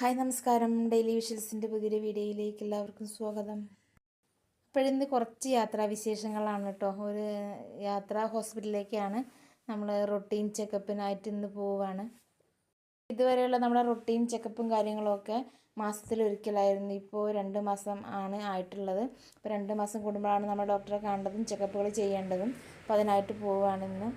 Hi നമസ്കാരം. Daily വിഷൽസിന്റെ പുതിയൊരു വീഡിയോയിലേക്ക് എല്ലാവർക്കും സ്വാഗതം. അപ്പോഴിന്ന് കുറച്ച് യാത്രാ വിശേഷങ്ങളാണ് കേട്ടോ. ഒരു യാത്ര ഹോസ്പിറ്റലിലേക്കാണ് നമ്മൾ റൊട്ടീൻ ചെക്കപ്പിനായിട്ട് ഇന്ന് പോവുകയാണ് ഇതുവരെയുള്ള നമ്മുടെ റൊട്ടീൻ ചെക്കപ്പും കാര്യങ്ങളൊക്കെ മാസത്തിലൊരിക്കലായിരുന്നു ഇപ്പോൾ രണ്ട് മാസം ആണ് ആയിട്ടുള്ളത്. അപ്പോൾ രണ്ട് മാസം കൂടുമ്പോഴാണ് നമ്മൾ ഡോക്ടറെ കാണേണ്ടതും ചെക്കപ്പുകൾ ചെയ്യേണ്ടതും. അപ്പോൾ അതിനായിട്ട് പോവുകയാണ് ഇന്ന്.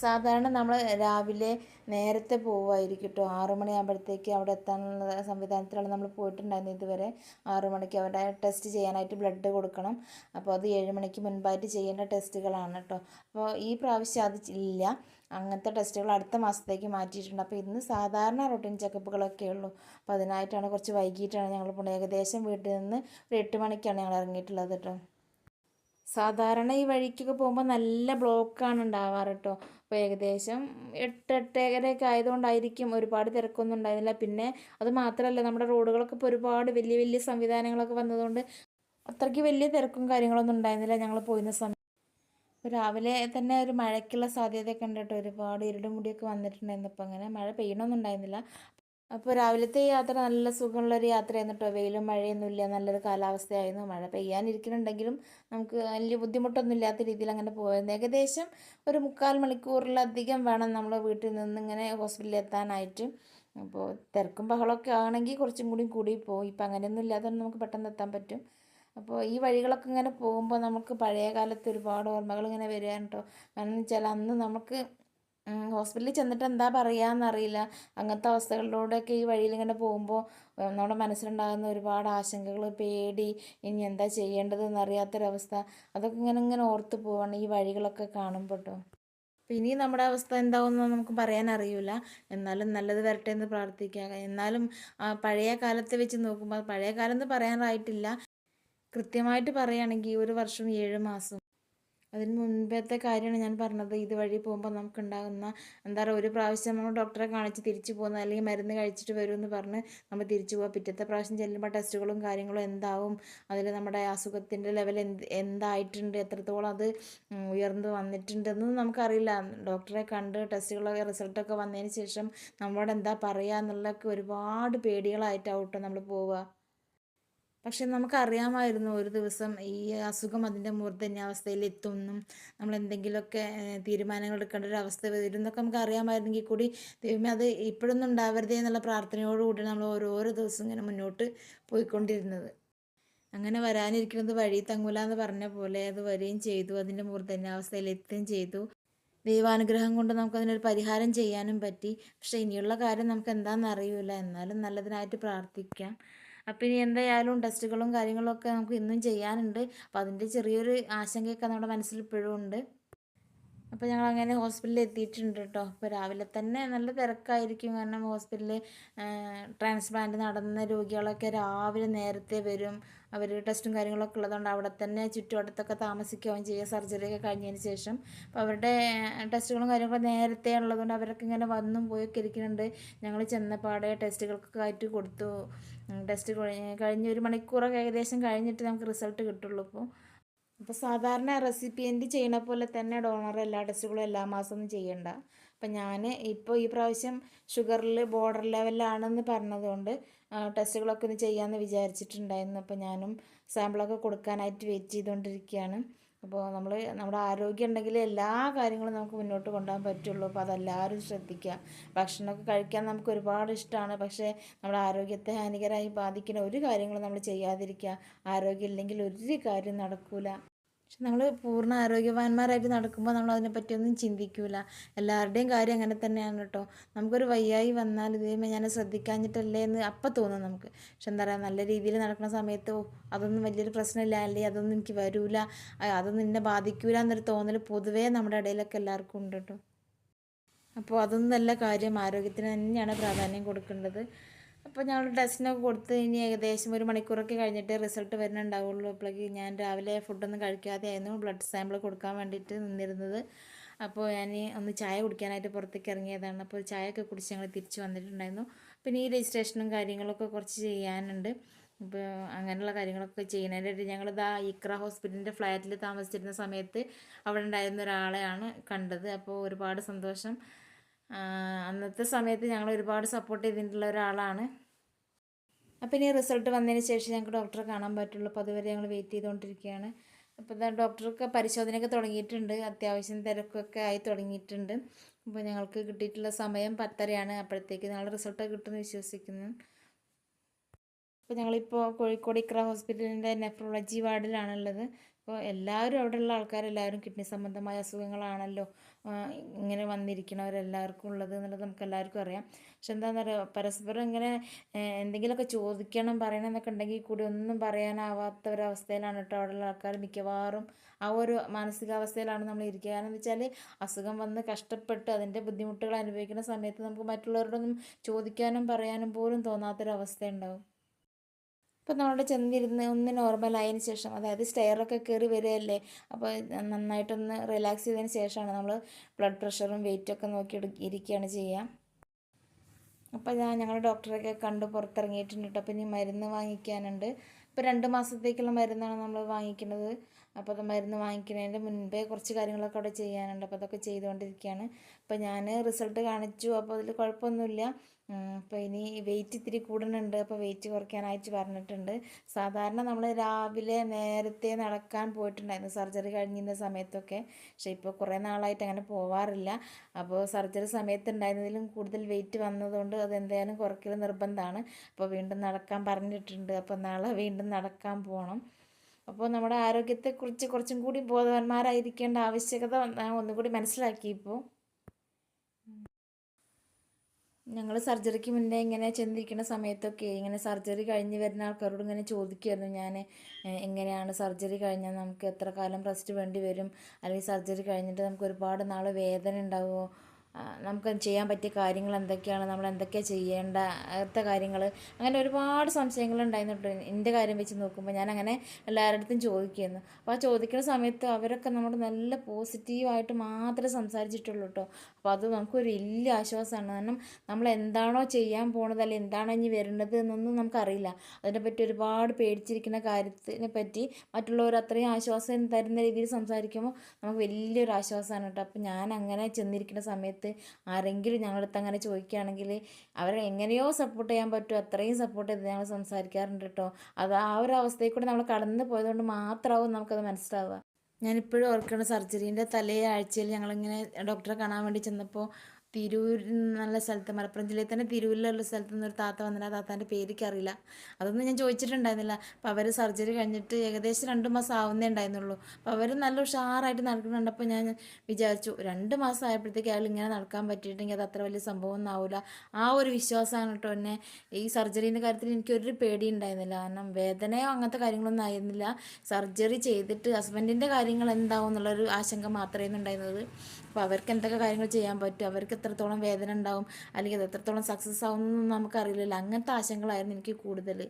സാധാരണ നമ്മൾ രാവിലെ നേരത്തെ പോവുമായിരിക്കും കേട്ടോ ആറു മണിയാകുമ്പോഴത്തേക്ക് അവിടെ എത്താനുള്ള സംവിധാനത്തിലാണ് നമ്മൾ പോയിട്ടുണ്ടായിരുന്നത് ഇതുവരെ. ആറു മണിക്ക് അവിടെ ടെസ്റ്റ് ചെയ്യാനായിട്ട് ബ്ലഡ് കൊടുക്കണം. അപ്പോൾ അത് ഏഴ് മണിക്ക് മുൻപായിട്ട് ചെയ്യേണ്ട ടെസ്റ്റുകളാണ് കേട്ടോ. അപ്പോൾ ഈ പ്രാവശ്യം അത് ഇല്ല. അങ്ങനത്തെ ടെസ്റ്റുകൾ അടുത്ത മാസത്തേക്ക് മാറ്റിയിട്ടുണ്ട്. അപ്പോൾ ഇന്ന് സാധാരണ റൊട്ടീൻ ചെക്കപ്പുകളൊക്കെ ഉള്ളൂ. അപ്പോൾ അതിനായിട്ടാണ് കുറച്ച് വൈകിട്ടാണ് ഞങ്ങൾ പോകുന്നത് ഏകദേശം വീട്ടിൽ നിന്ന് ഒരു എട്ട് മണിക്കാണ് ഞങ്ങൾ ഇറങ്ങിയിട്ടുള്ളത് കേട്ടോ. സാധാരണ ഈ വഴിക്കൊക്കെ പോകുമ്പോൾ നല്ല ബ്ലോക്കാണ് ഉണ്ടാവാറ് കേട്ടോ. അപ്പോൾ ഏകദേശം എട്ട് എട്ടേകരയൊക്കെ ആയതുകൊണ്ടായിരിക്കും ഒരുപാട് തിരക്കൊന്നും ഉണ്ടായിരുന്നില്ല. പിന്നെ അത് മാത്രമല്ല നമ്മുടെ റോഡുകളൊക്കെ ഇപ്പോൾ ഒരുപാട് വലിയ വലിയ സംവിധാനങ്ങളൊക്കെ വന്നതുകൊണ്ട് അത്രയ്ക്ക് വലിയ തിരക്കും കാര്യങ്ങളൊന്നും ഉണ്ടായിരുന്നില്ല ഞങ്ങൾ പോയിരുന്ന സമയം. രാവിലെ തന്നെ ഒരു മഴയ്ക്കുള്ള സാധ്യതയൊക്കെ ഉണ്ട് കേട്ടോ. ഒരുപാട് ഇരുടും മുടിയൊക്കെ വന്നിട്ടുണ്ടായിരുന്നു. അപ്പോൾ അങ്ങനെ മഴ പെയ്യണമൊന്നും ഉണ്ടായിരുന്നില്ല. അപ്പോൾ രാവിലത്തെ യാത്ര നല്ല സുഖമുള്ളൊരു യാത്രയായിരുന്നു കേട്ടോ വെയിലും മഴയൊന്നുമില്ല നല്ലൊരു കാലാവസ്ഥയായിരുന്നു. മഴ പെയ്യാനിരിക്കുന്നുണ്ടെങ്കിലും നമുക്ക് വലിയ ബുദ്ധിമുട്ടൊന്നും ഇല്ലാത്ത രീതിയിൽ അങ്ങനെ പോയത് ഏകദേശം ഒരു മുക്കാൽ മണിക്കൂറിലധികം വേണം നമ്മൾ വീട്ടിൽ നിന്ന് ഇങ്ങനെ ഹോസ്പിറ്റലിൽ എത്താനായിട്ട്. അപ്പോൾ തിരക്കും ബഹളമൊക്കെ ആണെങ്കിൽ കുറച്ചും കൂടി കൂടി പോകും ഇപ്പം അങ്ങനെയൊന്നും ഇല്ലാതെ നമുക്ക് പെട്ടെന്ന് എത്താൻ പറ്റും. അപ്പോൾ ഈ വഴികളൊക്കെ ഇങ്ങനെ പോകുമ്പോൾ നമുക്ക് പഴയ കാലത്ത് ഒരുപാട് ഓർമ്മകൾ ഇങ്ങനെ വരികയാണ് കേട്ടോ കാരണം എന്ന് വെച്ചാൽ അന്ന് നമുക്ക് ഹോസ്പിറ്റലിൽ ചെന്നിട്ട് എന്താ പറയുകയെന്നറിയില്ല അങ്ങനത്തെ അവസ്ഥകളിലൂടെയൊക്കെ ഈ വഴിയിൽ ഇങ്ങനെ പോകുമ്പോൾ നമ്മുടെ മനസ്സിലുണ്ടാകുന്ന ഒരുപാട് ആശങ്കകൾ പേടി ഇനി എന്താ ചെയ്യേണ്ടതെന്ന് അറിയാത്തൊരവസ്ഥ. അതൊക്കെ ഇങ്ങനെ ഇങ്ങനെ ഓർത്ത് പോവാണ് ഈ വഴികളൊക്കെ കാണുമ്പോൾ കേട്ടോ ഇനി നമ്മുടെ അവസ്ഥ എന്താവുമെന്ന് നമുക്ക് പറയാൻ അറിയില്ല എന്നാലും നല്ലത് വരട്ടെ എന്ന് പ്രാർത്ഥിക്കുക എന്നാലും പഴയ കാലത്തെ വെച്ച് നോക്കുമ്പോൾ പഴയ കാലം എന്ന് പറയാനായിട്ടില്ല കൃത്യമായിട്ട് പറയുകയാണെങ്കിൽ ഒരു വർഷം ഏഴ് മാസം. അതിന് മുൻപത്തെ കാര്യമാണ് ഞാൻ പറഞ്ഞത്. ഇതുവഴി പോകുമ്പോൾ നമുക്കുണ്ടാകുന്ന എന്താ പറയുക ഒരു പ്രാവശ്യം നമ്മൾ ഡോക്ടറെ കാണിച്ച് തിരിച്ചു പോകുന്ന അല്ലെങ്കിൽ മരുന്ന് കഴിച്ചിട്ട് വരുമെന്ന് പറഞ്ഞ് നമ്മൾ തിരിച്ചു പോകുക പിറ്റത്തെ പ്രാവശ്യം ചെല്ലുമ്പോൾ ടെസ്റ്റുകളും കാര്യങ്ങളും എന്താവും? അതിൽ നമ്മുടെ അസുഖത്തിന്റെ ലെവൽ എന്ത് എന്തായിട്ടുണ്ട്? എത്രത്തോളം അത് ഉയർന്നു വന്നിട്ടുണ്ടെന്ന് നമുക്കറിയില്ല. ഡോക്ടറെ കണ്ട് ടെസ്റ്റുകളൊക്കെ റിസൾട്ടൊക്കെ വന്നതിന് ശേഷം നമ്മളോട് എന്താ പറയുക എന്നുള്ളതൊക്കെ ഒരുപാട് പേടികളായിട്ടാവും കേട്ടോ നമ്മൾ പോവുക പക്ഷെ നമുക്കറിയാമായിരുന്നു ഒരു ദിവസം ഈ അസുഖം അതിന്റെ മൂർധന്യാവസ്ഥയിൽ എത്തുമെന്നും നമ്മൾ എന്തെങ്കിലുമൊക്കെ തീരുമാനങ്ങൾ എടുക്കേണ്ട ഒരു അവസ്ഥ വരും എന്നൊക്കെ നമുക്ക് അറിയാമായിരുന്നെങ്കിൽ കൂടി ദൈവമേ അത് ഇപ്പോഴൊന്നും ഉണ്ടാവരുതേ എന്നുള്ള പ്രാർത്ഥനയോടുകൂടി നമ്മൾ ഓരോരോ ദിവസം ഇങ്ങനെ മുന്നോട്ട് പോയിക്കൊണ്ടിരുന്നത്. അങ്ങനെ വരാനിരിക്കുന്നത് വഴി തങ്ങൂല എന്ന് പറഞ്ഞ പോലെ അത് വരികയും ചെയ്തു അതിന്റെ മൂർധന്യാവസ്ഥയിൽ എത്തുകയും ചെയ്തു. ദൈവാനുഗ്രഹം കൊണ്ട് നമുക്കതിനൊരു പരിഹാരം ചെയ്യാനും പറ്റി. പക്ഷേ ഇനിയുള്ള കാര്യം നമുക്ക് എന്താണെന്ന് അറിയില്ല എന്നാലും നല്ലതിനായിട്ട് പ്രാർത്ഥിക്കാം. അപ്പം ഇനി എന്തായാലും ടെസ്റ്റുകളും കാര്യങ്ങളൊക്കെ നമുക്ക് ഇന്നും ചെയ്യാനുണ്ട്. അപ്പം അതിന്റെ ചെറിയൊരു ആശങ്കയൊക്കെ നമ്മുടെ മനസ്സിൽ ഇപ്പോഴും ഉണ്ട്. അപ്പോൾ ഞങ്ങൾ അങ്ങനെ ഹോസ്പിറ്റലിൽ എത്തിയിട്ടുണ്ട് കേട്ടോ അപ്പോൾ രാവിലെ തന്നെ നല്ല തിരക്കായിരിക്കും. കാരണം ഹോസ്പിറ്റലിൽ ട്രാൻസ്പ്ലാന്റ് നടന്ന രോഗികളൊക്കെ രാവിലെ നേരത്തെ വരും. അവർ ടെസ്റ്റും കാര്യങ്ങളൊക്കെ ഉള്ളതുകൊണ്ട് അവിടെ തന്നെ ചുറ്റുവട്ടത്തൊക്കെ താമസിക്കുകയും ചെയ്യുക സർജറിയൊക്കെ കഴിഞ്ഞതിന് ശേഷം. അപ്പോൾ അവരുടെ ടെസ്റ്റുകളും കാര്യങ്ങളൊക്കെ നേരത്തെ ഉള്ളതുകൊണ്ട് അവരൊക്കെ ഇങ്ങനെ വന്നും പോയൊക്കെ ഇരിക്കുന്നുണ്ട്. ഞങ്ങൾ ചെന്നപ്പാടെ ടെസ്റ്റുകൾക്കൊക്കെ ആയിട്ട് കൊടുത്തു. ടെസ്റ്റ് കഴിഞ്ഞ ഒരു മണിക്കൂറൊക്കെ ഏകദേശം കഴിഞ്ഞിട്ട് നമുക്ക് റിസൾട്ട് കിട്ടുള്ളൂ ഇപ്പോൾ അപ്പോൾ സാധാരണ റെസിപ്പിയന്റ് ചെയ്യണ പോലെ തന്നെ ഡോണർ എല്ലാ ടെസ്റ്റുകളും എല്ലാ മാസവും ചെയ്യണ്ട. അപ്പം ഞാൻ ഇപ്പോൾ ഈ പ്രാവശ്യം ഷുഗറിൽ ബോർഡർ ലെവലിലാണെന്ന് പറഞ്ഞതുകൊണ്ട് ടെസ്റ്റുകളൊക്കെ ഒന്ന് ചെയ്യാമെന്ന് വിചാരിച്ചിട്ടുണ്ടായിരുന്നു. അപ്പോൾ ഞാനും സാമ്പിളൊക്കെ കൊടുക്കാനായിട്ട് വെയിറ്റ് ചെയ്തുകൊണ്ടിരിക്കുകയാണ് അപ്പോൾ നമ്മൾ നമ്മുടെ ആരോഗ്യം ഉണ്ടെങ്കിൽ എല്ലാ കാര്യങ്ങളും നമുക്ക് മുന്നോട്ട് കൊണ്ടുപോകാൻ പറ്റുള്ളൂ. അപ്പോൾ അതെല്ലാവരും ശ്രദ്ധിക്കുക. ഭക്ഷണമൊക്കെ കഴിക്കാൻ നമുക്ക് ഒരുപാട് ഇഷ്ടമാണ്. പക്ഷേ നമ്മുടെ ആരോഗ്യത്തെ ഹാനികരമായി ബാധിക്കുന്ന ഒരു കാര്യങ്ങളും നമ്മൾ ചെയ്യാതിരിക്കുക. ആരോഗ്യം ഇല്ലെങ്കിൽ ഒരു കാര്യം നടക്കില്ല പക്ഷെ നമ്മൾ പൂർണ ആരോഗ്യവാന്മാരായിട്ട് നടക്കുമ്പോൾ നമ്മൾ അതിനെപ്പറ്റിയൊന്നും ചിന്തിക്കില്ല എല്ലാവരുടെയും കാര്യം അങ്ങനെ തന്നെയാണ് കേട്ടോ. നമുക്കൊരു വയ്യായി വന്നാൽ ഇതേമേ ഞാൻ ശ്രദ്ധിക്കാഞ്ഞിട്ടല്ലേ എന്ന് അപ്പം തോന്നും നമുക്ക്. പക്ഷെ എന്താ പറയുക നല്ല രീതിയിൽ നടക്കുന്ന സമയത്ത് അതൊന്നും വലിയൊരു പ്രശ്നമില്ല അല്ലെങ്കിൽ അതൊന്നും എനിക്ക് വരൂല അതൊന്നും എന്നെ ബാധിക്കൂല എന്നൊരു തോന്നൽ പൊതുവേ നമ്മുടെ ഇടയിലൊക്കെ എല്ലാവർക്കും ഉണ്ട് കേട്ടോ. അപ്പോൾ അതൊന്നും നല്ല കാര്യം ആരോഗ്യത്തിന് തന്നെയാണ് പ്രാധാന്യം കൊടുക്കേണ്ടത്. അപ്പോൾ ഞങ്ങൾ ടെസ്റ്റിനൊക്കെ കൊടുത്ത് ഇനി ഏകദേശം ഒരു മണിക്കൂറൊക്കെ കഴിഞ്ഞിട്ട് റിസൾട്ട് വരുന്നുണ്ടാവുള്ളൂ. അപ്പോഴേക്ക് ഞാൻ രാവിലെ ഫുഡൊന്നും കഴിക്കാതെ ആയിരുന്നു ബ്ലഡ് സാമ്പിൾ കൊടുക്കാൻ വേണ്ടിയിട്ട് നിന്നിരുന്നത്. അപ്പോൾ ഞാൻ ഒന്ന് ചായ കുടിക്കാനായിട്ട് പുറത്തേക്ക് ഇറങ്ങിയതാണ്. അപ്പോൾ ചായയൊക്കെ കുടിച്ച് ഞങ്ങൾ തിരിച്ച് വന്നിട്ടുണ്ടായിരുന്നു. പിന്നെ ഈ രജിസ്ട്രേഷനും കാര്യങ്ങളൊക്കെ കുറച്ച് ചെയ്യാനുണ്ട്. ഇപ്പോൾ അങ്ങനെയുള്ള കാര്യങ്ങളൊക്കെ ചെയ്യുന്നതിനായിട്ട് ഞങ്ങളിതാ ഇക്ര ഹോസ്പിറ്റലിന്റെ ഫ്ലാറ്റിൽ താമസിച്ചിരുന്ന സമയത്ത് അവിടെ ഉണ്ടായിരുന്ന ഒരാളെയാണ് കണ്ടത്. അപ്പോൾ ഒരുപാട് സന്തോഷം. അന്നത്തെ സമയത്ത് ഞങ്ങൾ ഒരുപാട് സപ്പോർട്ട് ചെയ്തിട്ടുള്ള ഒരാളാണ്. അപ്പോൾ ഇനി റിസൾട്ട് വന്നതിന് ശേഷം ഞങ്ങൾക്ക് ഡോക്ടറെ കാണാൻ പറ്റുള്ളൂ. അപ്പോൾ അതുവരെ ഞങ്ങൾ വെയിറ്റ് ചെയ്തുകൊണ്ടിരിക്കുകയാണ്. അപ്പോൾ ഡോക്ടർക്ക് പരിശോധനയൊക്കെ തുടങ്ങിയിട്ടുണ്ട്. അത്യാവശ്യം തിരക്കൊക്കെ ആയി തുടങ്ങിയിട്ടുണ്ട്. അപ്പോൾ ഞങ്ങൾക്ക് കിട്ടിയിട്ടുള്ള സമയം പത്തരയാണ്. അപ്പോഴത്തേക്ക് ഞങ്ങൾ റിസൾട്ട് കിട്ടുമെന്ന് വിശ്വസിക്കുന്നു. അപ്പോൾ ഞങ്ങളിപ്പോൾ കോഴിക്കോട് ഇക്ര ഹോസ്പിറ്റലിന്റെ നെഫ്രോളജി വാർഡിലാണ് ഉള്ളത് അപ്പോൾ എല്ലാവരും അവിടെ അവിടെയുള്ള ആൾക്കാരെല്ലാവരും കിഡ്നി സംബന്ധമായ അസുഖങ്ങളാണല്ലോ ഇങ്ങനെ വന്നിരിക്കണവരെല്ലാവർക്കും ഉള്ളത് എന്നുള്ളത് നമുക്ക് എല്ലാവർക്കും അറിയാം. പക്ഷെ എന്താണെന്ന് പറയുക പരസ്പരം ഇങ്ങനെ എന്തെങ്കിലുമൊക്കെ ചോദിക്കണം പറയണം എന്നൊക്കെ ഉണ്ടെങ്കിൽ കൂടി ഒന്നും പറയാനാവാത്ത ഒരവസ്ഥയിലാണ് കേട്ടോ അവിടെയുള്ള ആൾക്കാർ. മിക്കവാറും ആ ഒരു മാനസികാവസ്ഥയിലാണ് നമ്മൾ ഇരിക്കുക. കാരണം എന്ന് വെച്ചാൽ അസുഖം വന്ന് കഷ്ടപ്പെട്ട് അതിന്റെ ബുദ്ധിമുട്ടുകൾ അനുഭവിക്കുന്ന സമയത്ത് നമുക്ക് മറ്റുള്ളവരോടൊന്നും ചോദിക്കാനും പറയാനും പോലും തോന്നാത്തൊരവസ്ഥ ഉണ്ടാവും അപ്പോൾ നമ്മളവിടെ ചെന്നിരുന്ന് ഒന്ന് നോർമലായതിന് ശേഷം അതായത് സ്റ്റെയറൊക്കെ കയറി വരികയല്ലേ അപ്പോൾ നന്നായിട്ടൊന്ന് റിലാക്സ് ചെയ്തതിന് ശേഷമാണ് നമ്മൾ ബ്ലഡ് പ്രഷറും വെയിറ്റൊക്കെ നോക്കി ഇരിക്കുകയാണ് ചെയ്യുക. അപ്പോൾ ഞാൻ ഞങ്ങൾ ഡോക്ടറൊക്കെ കണ്ട് പുറത്തിറങ്ങിയിട്ടുണ്ട് കേട്ടോ. അപ്പോൾ ഇനി മരുന്ന് വാങ്ങിക്കാനുണ്ട്. ഇപ്പോൾ രണ്ട് മാസത്തേക്കുള്ള മരുന്നാണ് നമ്മൾ വാങ്ങിക്കുന്നത്. അപ്പോൾ അത് മരുന്ന് വാങ്ങിക്കുന്നതിന്റെ മുൻപേ കുറച്ച് കാര്യങ്ങളൊക്കെ അവിടെ ചെയ്യാനുണ്ട്. അപ്പോൾ അതൊക്കെ ചെയ്തുകൊണ്ടിരിക്കുകയാണ്. അപ്പോൾ ഞാൻ റിസൾട്ട് കാണിച്ചു. അപ്പോൾ അതിൽ കുഴപ്പമൊന്നുമില്ല. അപ്പോൾ ഇനി വെയിറ്റ് ഇത്തിരി കൂടുന്നുണ്ട്. അപ്പോൾ വെയിറ്റ് കുറയ്ക്കാനായിട്ട് പറഞ്ഞിട്ടുണ്ട്. സാധാരണ നമ്മൾ രാവിലെ നേരത്തെ നടക്കാൻ പോയിട്ടുണ്ടായിരുന്നു. സർജറി കഴിഞ്ഞിരുന്ന സമയത്തൊക്കെ. പക്ഷേ ഇപ്പോൾ കുറേ നാളായിട്ട് അങ്ങനെ പോവാറില്ല. അപ്പോൾ സർജറി സമയത്ത് ഉണ്ടായിരുന്നതിലും കൂടുതൽ വെയിറ്റ് വന്നതുകൊണ്ട് അത് എന്തായാലും കുറയ്ക്കൽ നിർബന്ധമാണ്. അപ്പോൾ വീണ്ടും നടക്കാൻ പറഞ്ഞിട്ടുണ്ട്. അപ്പോൾ നാളെ വീണ്ടും നടക്കാൻ പോകണം അപ്പോൾ നമ്മുടെ ആരോഗ്യത്തെക്കുറിച്ച് കുറച്ചും കൂടി ബോധവാന്മാരായിരിക്കേണ്ട ആവശ്യകത ഒന്നുകൂടി മനസ്സിലാക്കി ഇപ്പോൾ ഞങ്ങൾ സർജറിക്ക് മുന്നേ ഇങ്ങനെ ചെന്നിരിക്കുന്ന സമയത്തൊക്കെ ഇങ്ങനെ സർജറി കഴിഞ്ഞ് വരുന്ന ആൾക്കാരോട് ഇങ്ങനെ ചോദിക്കുമായിരുന്നു ഞാൻ എങ്ങനെയാണ് സർജറി കഴിഞ്ഞാൽ നമുക്ക് എത്ര കാലം റെസ്റ്റ് വേണ്ടി വരും? അല്ലെങ്കിൽ സർജറി കഴിഞ്ഞിട്ട് നമുക്ക് ഒരുപാട് നാൾ വേദന ഉണ്ടാവുമോ? നമുക്ക് ചെയ്യാൻ പറ്റിയ കാര്യങ്ങൾ എന്തൊക്കെയാണ്? നമ്മൾ എന്തൊക്കെയാണ് ചെയ്യേണ്ട? അടുത്ത കാര്യങ്ങൾ അങ്ങനെ ഒരുപാട് സംശയങ്ങൾ ഉണ്ടായിരുന്നു എന്റെ കാര്യം വെച്ച് നോക്കുമ്പോൾ ഞാൻ അങ്ങനെ എല്ലാവരുടെ അടുത്തും ചോദിക്കുന്നു അപ്പോൾ ആ ചോദിക്കുന്ന സമയത്ത് അവരൊക്കെ നമ്മുടെ നല്ല പോസിറ്റീവായിട്ട് മാത്രമേ സംസാരിച്ചിട്ടുള്ളൂ കേട്ടോ അപ്പോൾ അത് നമുക്കൊരു വലിയ ആശ്വാസമാണ് കാരണം നമ്മൾ എന്താണോ ചെയ്യാൻ പോണത് അല്ലെങ്കിൽ എന്താണോ ഇനി വരേണ്ടത് എന്നൊന്നും നമുക്കറിയില്ല. അതിനെപ്പറ്റി ഒരുപാട് പേടിച്ചിരിക്കുന്ന കാര്യത്തിനെ പറ്റി മറ്റുള്ളവർ അത്രയും ആശ്വാസം തരുന്ന രീതിയിൽ സംസാരിക്കുമ്പോൾ നമുക്ക് വലിയൊരു ആശ്വാസമാണ് കേട്ടോ. അപ്പോൾ ഞാൻ അങ്ങനെ ചെന്നിരിക്കുന്ന സമയത്ത് ആരെങ്കിലും ഞങ്ങളടുത്ത് അങ്ങനെ ചോദിക്കുകയാണെങ്കിൽ അവരെ എങ്ങനെയോ സപ്പോർട്ട് ചെയ്യാൻ പറ്റുമോ അത്രയും സപ്പോർട്ട് ചെയ്ത് ഞങ്ങൾ സംസാരിക്കാറുണ്ട് കേട്ടോ. അത് ആ ഒരു അവസ്ഥയിൽ കൂടെ നമ്മൾ കടന്നു പോയതുകൊണ്ട് മാത്രമാവും നമുക്കത് മനസ്സിലാവുക. ഞാനിപ്പോഴും ഓർക്കണ സർജറീന്റെ തലേ ആഴ്ചയിൽ ഞങ്ങളിങ്ങനെ ഡോക്ടറെ കാണാൻ വേണ്ടി ചെന്നപ്പോൾ തിരൂർ നല്ല സ്ഥലത്ത് മലപ്പുറം ജില്ലയിൽ തന്നെ തിരൂരിലുള്ള സ്ഥലത്ത് നിന്ന് ഒരു താത്ത വന്നിട്ട് ആ താത്താന്റെ പേരിക്ക് അറിയില്ല. അതൊന്നും ഞാൻ ചോദിച്ചിട്ടുണ്ടായിരുന്നില്ല. അപ്പോൾ അവർ സർജറി കഴിഞ്ഞിട്ട് ഏകദേശം രണ്ട് മാസം ആവുന്നേ ഉണ്ടായിരുന്നുള്ളൂ. അപ്പോൾ അവർ നല്ല ഉഷാറായിട്ട് നടക്കുന്നുണ്ടപ്പോൾ ഞാൻ വിചാരിച്ചു രണ്ട് മാസം ആയപ്പോഴത്തേക്ക് അയാൾ ഇങ്ങനെ നടക്കാൻ പറ്റിയിട്ടെങ്കിൽ അത് അത്ര വലിയ സംഭവം ഒന്നും ആവില്ല ആ ഒരു വിശ്വാസമാണ് കേട്ടോ എന്നെ ഈ സർജറീന്റെ കാര്യത്തിൽ എനിക്കൊരു പേടി ഉണ്ടായിരുന്നില്ല കാരണം വേദനയോ അങ്ങനത്തെ കാര്യങ്ങളൊന്നും ആയിരുന്നില്ല. സർജറി ചെയ്തിട്ട് ഹസ്ബൻഡിന്റെ കാര്യങ്ങൾ എന്താവും എന്നുള്ളൊരു ആശങ്ക മാത്രമേ ഉണ്ടായിരുന്നത്. അപ്പോൾ അവർക്ക് എന്തൊക്കെ കാര്യങ്ങൾ ചെയ്യാൻ പറ്റും? അവർക്ക് എത്രത്തോളം വേദന ഉണ്ടാവും അല്ലെങ്കിൽ അത് എത്രത്തോളം സക്സസ് ആവും എന്നൊന്നും നമുക്കറിയില്ലല്ലോ. അങ്ങനത്തെ ആശങ്കകളായിരുന്നു എനിക്ക് കൂടുതൽ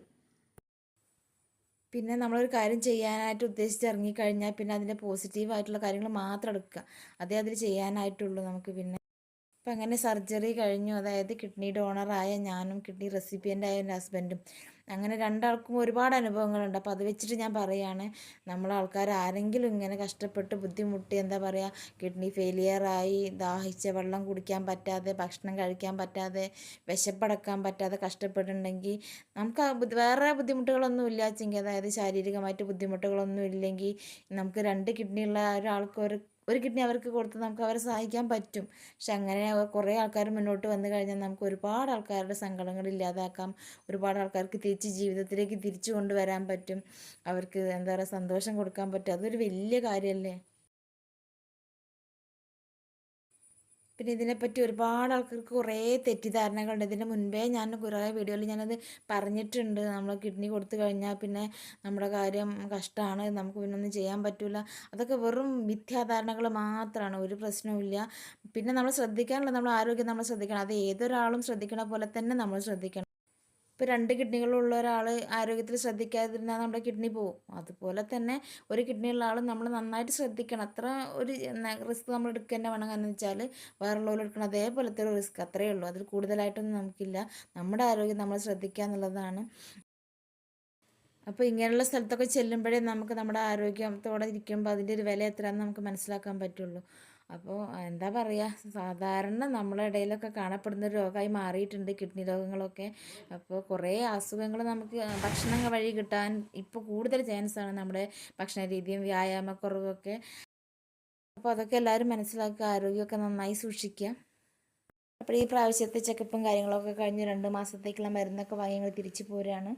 പിന്നെ നമ്മളൊരു കാര്യം ചെയ്യാനായിട്ട് ഉദ്ദേശിച്ച് ഇറങ്ങിക്കഴിഞ്ഞാൽ പിന്നെ അതിന്റെ പോസിറ്റീവായിട്ടുള്ള കാര്യങ്ങൾ മാത്രം എടുക്കുക. അതേ അതിൽ ചെയ്യാനായിട്ടുള്ളൂ നമുക്ക് പിന്നെ. അപ്പം അങ്ങനെ സർജറി കഴിഞ്ഞു. അതായത് കിഡ്നി ഡോണറായ ഞാനും കിഡ്നി റെസിപ്പിയന്റായ എന്റെ ഹസ്ബൻഡും അങ്ങനെ രണ്ടാൾക്കും ഒരുപാട് അനുഭവങ്ങളുണ്ട്. അപ്പോൾ അത് വെച്ചിട്ട് ഞാൻ പറയുകയാണ് നമ്മൾ ആൾക്കാർ ആരെങ്കിലും ഇങ്ങനെ കഷ്ടപ്പെട്ട് ബുദ്ധിമുട്ടി എന്താ പറയുക കിഡ്നി ഫെയിലിയറായി ദാഹിച്ച വെള്ളം കുടിക്കാൻ പറ്റാതെ ഭക്ഷണം കഴിക്കാൻ പറ്റാതെ വിശപ്പടക്കാൻ പറ്റാതെ കഷ്ടപ്പെട്ടിട്ടുണ്ടെങ്കിൽ നമുക്ക് വേറെ ബുദ്ധിമുട്ടുകളൊന്നും ഇല്ലാച്ചെങ്കിൽ അതായത് ശാരീരികമായിട്ട് ബുദ്ധിമുട്ടുകളൊന്നും ഇല്ലെങ്കിൽ നമുക്ക് രണ്ട് കിഡ്നിയുള്ള ഒരാൾക്ക് ഒരു ഒരു കിഡ്നി അവർക്ക് കൊടുത്ത് നമുക്ക് അവരെ സഹായിക്കാൻ പറ്റും. പക്ഷെ അങ്ങനെ കുറേ ആൾക്കാർ മുന്നോട്ട് വന്നു കഴിഞ്ഞാൽ നമുക്ക് ഒരുപാട് ആൾക്കാരുടെ സങ്കടങ്ങൾ ഇല്ലാതാക്കാം. ഒരുപാട് ആൾക്കാർക്ക് തിരിച്ച് ജീവിതത്തിലേക്ക് തിരിച്ചു കൊണ്ടുവരാൻ പറ്റും. അവർക്ക് എന്താ പറയുക സന്തോഷം കൊടുക്കാൻ പറ്റും. അതൊരു വലിയ കാര്യമല്ലേ? പിന്നെ ഇതിനെപ്പറ്റി ഒരുപാട് ആൾക്കാർക്ക് കുറേ തെറ്റിദ്ധാരണകളുണ്ട്. ഇതിന് മുൻപേ ഞാൻ കുറേ വീഡിയോയിൽ ഞാനത് പറഞ്ഞിട്ടുണ്ട്. നമ്മൾ കിഡ്നി കൊടുത്തു കഴിഞ്ഞാൽ പിന്നെ നമ്മുടെ കാര്യം കഷ്ടമാണ് നമുക്ക് പിന്നെ ഒന്നും ചെയ്യാൻ പറ്റില്ല അതൊക്കെ വെറും മിഥ്യാധാരണകൾ മാത്രമാണ് ഒരു പ്രശ്നവുമില്ല പിന്നെ നമ്മൾ ശ്രദ്ധിക്കാനുള്ള നമ്മൾ ആരോഗ്യം നമ്മൾ ശ്രദ്ധിക്കണം. അത് ഏതൊരാളും ശ്രദ്ധിക്കണ പോലെ തന്നെ നമ്മൾ ശ്രദ്ധിക്കണം. ഇപ്പോൾ രണ്ട് കിഡ്നികളുള്ള ഒരാൾ ആരോഗ്യത്തിൽ ശ്രദ്ധിക്കാതിരുന്നാൽ നമ്മുടെ കിഡ്നി പോവും. അതുപോലെ തന്നെ ഒരു കിഡ്നിയുള്ള ആൾ നമ്മൾ നന്നായിട്ട് ശ്രദ്ധിക്കണം. അത്ര ഒരു റിസ്ക് നമ്മൾ എടുക്കുക തന്നെ വേണം. കാരണം വെച്ചാൽ വേറുള്ളവർ എടുക്കണം അതേപോലത്തെ ഒരു റിസ്ക് അത്രയേ ഉള്ളൂ. അതിൽ കൂടുതലായിട്ടൊന്നും നമുക്കില്ല. നമ്മുടെ ആരോഗ്യം നമ്മൾ ശ്രദ്ധിക്കുക എന്നുള്ളതാണ്. അപ്പോൾ ഇങ്ങനെയുള്ള സ്ഥലത്തൊക്കെ ചെല്ലുമ്പോഴേ നമുക്ക് നമ്മുടെ ആരോഗ്യത്തോടെ ഇരിക്കുമ്പോൾ അതിന്റെ ഒരു വില എത്രയാണെന്ന് നമുക്ക് മനസ്സിലാക്കാൻ പറ്റുള്ളൂ. അപ്പോൾ എന്താ പറയുക സാധാരണ നമ്മളെ ഇടയിലൊക്കെ കാണപ്പെടുന്ന ഒരു രോഗമായി മാറിയിട്ടുണ്ട് കിഡ്നി രോഗങ്ങളൊക്കെ. അപ്പോൾ കുറേ അസുഖങ്ങൾ നമുക്ക് ഭക്ഷണം വഴി കിട്ടാൻ ഇപ്പോൾ കൂടുതൽ ചാൻസാണ് നമ്മുടെ ഭക്ഷണ രീതിയും വ്യായാമക്കുറവൊക്കെ. അപ്പോൾ അതൊക്കെ എല്ലാവരും മനസ്സിലാക്കുക ആരോഗ്യമൊക്കെ നന്നായി സൂക്ഷിക്കുക. അപ്പോൾ ഈ പ്രാവശ്യത്തെ ചെക്കപ്പും കാര്യങ്ങളൊക്കെ കഴിഞ്ഞ് രണ്ട് മാസത്തേക്കുള്ള മരുന്നൊക്കെ വാങ്ങി ഞങ്ങൾ തിരിച്ചു പോരാണ്.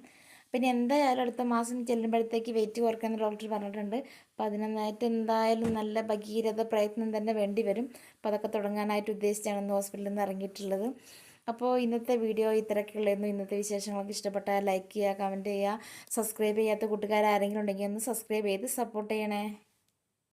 പിന്നെ എന്തായാലും അടുത്ത മാസം ചെല്ലുമ്പോഴത്തേക്ക് വെയിറ്റ് കുറയ്ക്കാമെന്ന് ഡോക്ടർ പറഞ്ഞിട്ടുണ്ട്. അപ്പോൾ അതിനൊന്നായിട്ട് എന്തായാലും നല്ല ഭഗീരഥ പ്രയത്നം തന്നെ വേണ്ടി വരും. അപ്പോൾ അതൊക്കെ തുടങ്ങാനായിട്ട് ഉദ്ദേശിച്ചാണ് ഇന്ന് ഹോസ്പിറ്റലിൽ നിന്ന് ഇറങ്ങിയിട്ടുള്ളത്. അപ്പോൾ ഇന്നത്തെ വീഡിയോ ഇത്രയൊക്കെയുള്ളായിരുന്നു ഇന്നത്തെ വിശേഷങ്ങളൊക്കെ ഇഷ്ടപ്പെട്ടാൽ ലൈക്ക് ചെയ്യുക കമന്റ് ചെയ്യുക സബ്സ്ക്രൈബ് ചെയ്യാത്ത കൂട്ടുകാർ ആരെങ്കിലും ഉണ്ടെങ്കിൽ ഒന്ന് സബ്സ്ക്രൈബ് ചെയ്ത് സപ്പോർട്ട് ചെയ്യണേ.